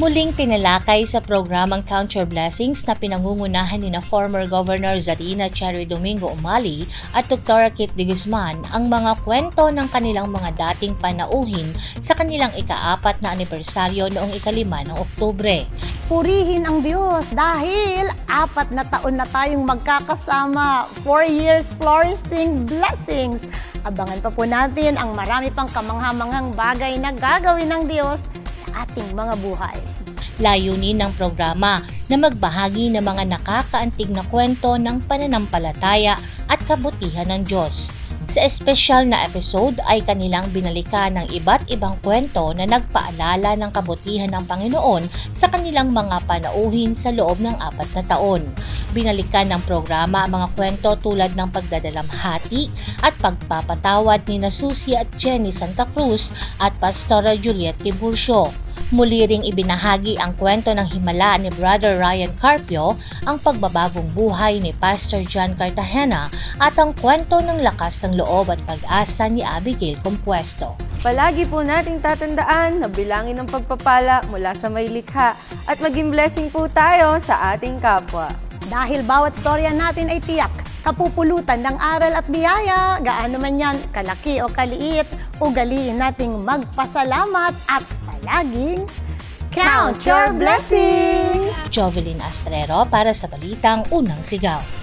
Muling tinalakay sa programang Count Your Blessings na pinangungunahan ni na former Governor Zarina Cherry Domingo Umali at Dr. Kit de Guzman ang mga kwento ng kanilang mga dating panauhin sa kanilang ikaapat na anibersaryo noong ikalima ng Oktubre. Purihin ang Diyos dahil apat na taon na tayong magkakasama. Four years flourishing blessings. Abangan pa po natin ang marami pang kamanghamanghang bagay na gagawin ng Diyos ating mga buhay. Layunin ng programa na magbahagi ng mga nakakaantig na kwento ng pananampalataya at kabutihan ng Diyos. Sa espesyal na episode ay kanilang binalikan ng iba't ibang kwento na nagpaalala ng kabutihan ng Panginoon sa kanilang mga panauhin sa loob ng apat na taon. Binalikan ng programa ang mga kwento tulad ng pagdadalamhati at pagpapatawad ni na Susie at Jenny Santa Cruz at Pastora Juliet Tiburcio. Muli ring ibinahagi ang kwento ng himala ni Brother Ryan Carpio, ang pagbabagong buhay ni Pastor John Cartagena at ang kwento ng lakas ng loob at pag-asa ni Abigail Compuesto. Palagi po nating tatandaan na bilangin ng pagpapala mula sa may likha at maging blessing po tayo sa ating kapwa. Dahil bawat storya natin ay tiyak, kapupulutan ng aral at biyaya, gaano man yan, kalaki o kaliit, ugaliin nating magpasalamat at palaging count your blessings! Jovelyn Astrero para sa Balitang Unang Sigaw.